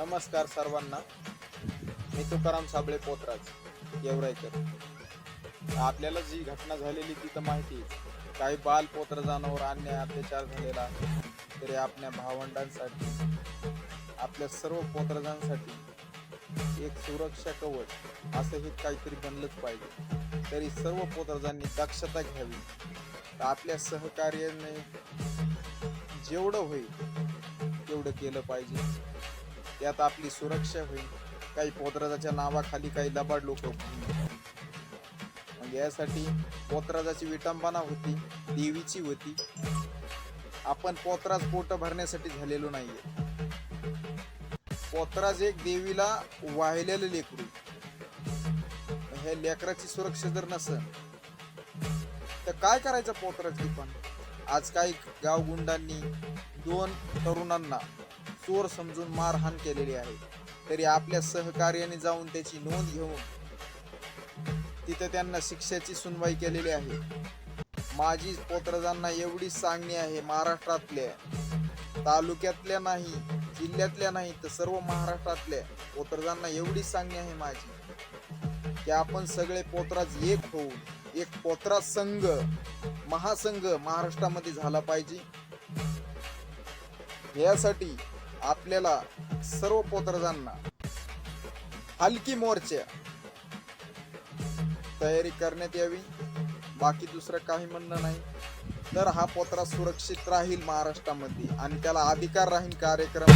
नमस्कार सर्वांना. मी तुकाराम साबळे पोतराज येवरायकर. आपल्याला जी घटना झालेली ती तर माहिती आहे. काही बाल पोत्रजांवर अन्याय अत्याचार झालेला आहे. तरी आपल्या भावंडांसाठी आपल्या सर्व पोत्रजांसाठी एक सुरक्षा कवच असंही काहीतरी बनलंच पाहिजे. तरी सर्व पोत्रजांनी दक्षता घ्यावी. तर आपल्या सहकार्याने जेवढं होईल तेवढं केलं पाहिजे. यात आपली सुरक्षा होईल. काही पोतराजाच्या नावाखाली काही लबाड लोक मग म्हणजे यासाठी पोतराजाची विटंबना होती देवीची होती. आपण पोतराज पोट भरण्यासाठी झालेलो नाहीये. पोतराज एक देवीला वाहिलेलं लेकरू. ह्या लेकराची सुरक्षा जर नसेल तर काय करायचं पोतराज पण? आज काही गाव गुंडांनी दोन तरुणांना चोर समजून मारहाण केलेली आहे. तरी आपल्या सहकार्याने जाऊन त्याची नोंद घेऊन तिथे त्यांना शिक्षेची सुनवाई केलेली आहे. माझी पोत्रजांना एवढी सांगणी आहे महाराष्ट्रातल्या तालुक्यातल्या नाही जिल्ह्यातल्या नाही तर सर्व महाराष्ट्रातल्या पोत्रजांना एवढी सांगणी आहे माझी की आपण सगळे पोत्राज एक होऊन एक पोत्रा संघ महासंघ महाराष्ट्रामध्ये झाला पाहिजे. यासाठी आपल्याला सर्व पोतरजांना हलकी मोर्चा तयारी करण्यात यावी. बाकी दुसरं काही म्हणणं नाही. तर हा पोत्रा सुरक्षित राहील महाराष्ट्रामध्ये आणि त्याला अधिकार राहील कार्यक्रम.